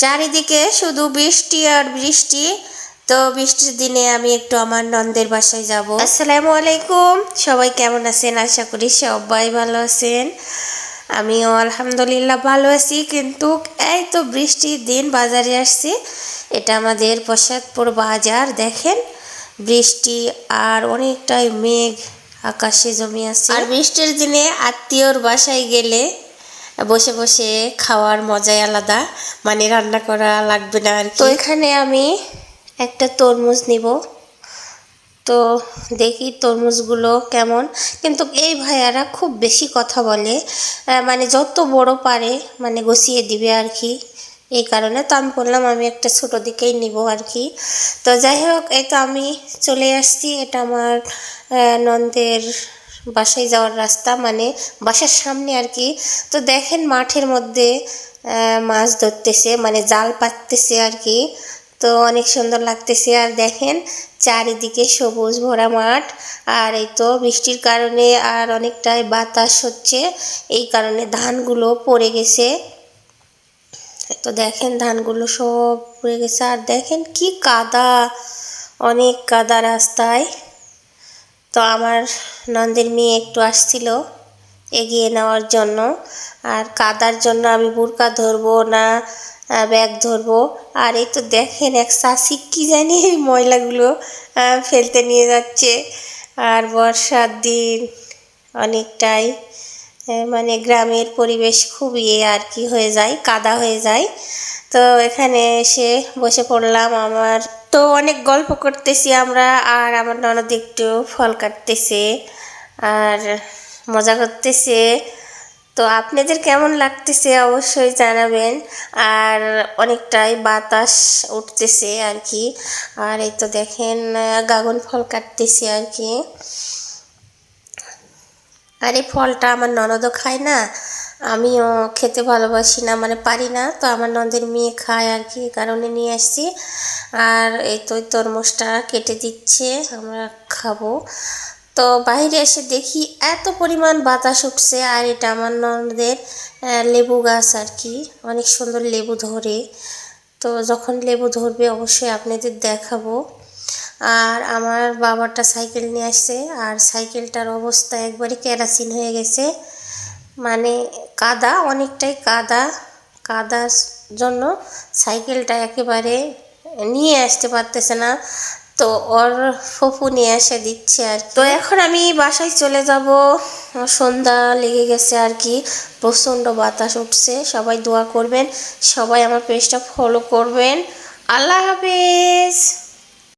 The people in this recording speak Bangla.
চারিদিকে শুধু বৃষ্টি আর বৃষ্টি। তো বৃষ্টির দিনে আমি একটু আমার নন্দের বাসায় যাব। আসসালামু আলাইকুম। সবাই কেমন আছেন? আশা করি সবাই ভালো আছেন। আমিও আলহামদুলিল্লাহ ভালো আছি। কিন্তু এই তো বৃষ্টির দিন, বাজারে আসছি। এটা আমাদের প্রসাদপুর বাজার, দেখেন। বৃষ্টি আর অনেকটাই মেঘ, আকাশে জমে আছে। আর বৃষ্টির দিনে আত্মীয়র বাসায় গেলে বসে বসে খাওয়ার মজাই আলাদা। মানে রান্না করা লাগবে না আর তো এখানে আমি একটা তরমুজ নিব। তো দেখি তরমুজগুলো কেমন। কিন্তু এই ভাইয়ারা খুব বেশি কথা বলে। মানে যত বড় পারে মানে গুছিয়ে দিবে আর কি। এই কারণে তো আমি বললাম আমি একটা ছোট দিকেই নিব আর কি। তো যাই হোক, এই তো আমি চলে আসছি। এটা আমার নন্দের বাসায় যাওয়ার রাস্তা মানে বাসার সামনে আর কি। তো দেখেন মাঠের মধ্যে মাছ ধরতেছে মানে জাল পাততেছে আর কি। তো অনেক সুন্দর লাগতেছে। আর দেখেন চারিদিকে সবুজ ভরা মাঠ, আর এই তো বৃষ্টির কারণে আর অনেকটাই বাতাস হচ্ছে। এই কারণে ধানগুলো পড়ে গেছে। তো দেখেন ধানগুলো সব পড়ে গেছে। আর দেখেন কি কাদা, অনেক কাদা রাস্তায়। তো আমার নন্দের মেয়ে একটু আসছিল এগিয়ে নেওয়ার জন্য। আর কাদার জন্য আমি বুরকা ধরবো না ব্যাগ ধরবো। আর এই তো দেখেন এক শাসি কি জানি এই ময়লাগুলো ফেলতে নিয়ে যাচ্ছে। আর বর্ষার দিন অনেকটাই মানে গ্রামের পরিবেশ খুব ইয়ে আর কি হয়ে যায়, কাদা হয়ে যায়। তো এখানে এসে বসে পড়লাম আমার তো অনেক গল্প করতেছি আমরা, আর আমার ননদ একটু ফল কাটতেছে আর মজা করতেছে। তো আপনাদের কেমন লাগতেছে অবশ্যই জানাবেন। আর অনেকটাই বাতাস উঠতেছে আর কি। আর এই তো দেখেন, গাগন ফল কাটতেছে আর কি। আর এই ফলটা আমার ননদও খায় না আমিও খেতে ভালোবাসি না মানে পারি না। তো আমার ননদের মেয়ে খায় আর কি কারণে নিয়ে আসছি। আর এই তো তরমুজটা কেটে দিচ্ছে, আমরা খাব। তো বাইরে এসে দেখি এত পরিমাণ বাতাস উঠছে, আর এটা আমার ননদের লেবু গাছ আর কি। অনেক সুন্দর লেবু ধরে। তো যখন লেবু ধরবে অবশ্যই আপনাদের দেখাবো। আর আমার বাবাটা সাইকেল নিয়ে আসছে, আর সাইকেলটার অবস্থা একবারে কেরাসিন হয়ে গেছে। মানে কাদা, অনেকটাই কাদা। কাদার জন্য সাইকেলটা একেবারে নিয়ে আসতে পারতেছে না। তো ওর ফুফু নিয়ে এসে দিচ্ছে আর তো এখন আমি বাসায় চলে যাব। সন্ধ্যা লেগে গেছে আর কি। প্রচণ্ড বাতাস উঠছে। সবাই দোয়া করবেন। সবাই আমার পেজটা ফলো করবেন। আল্লাহ হাফেজ।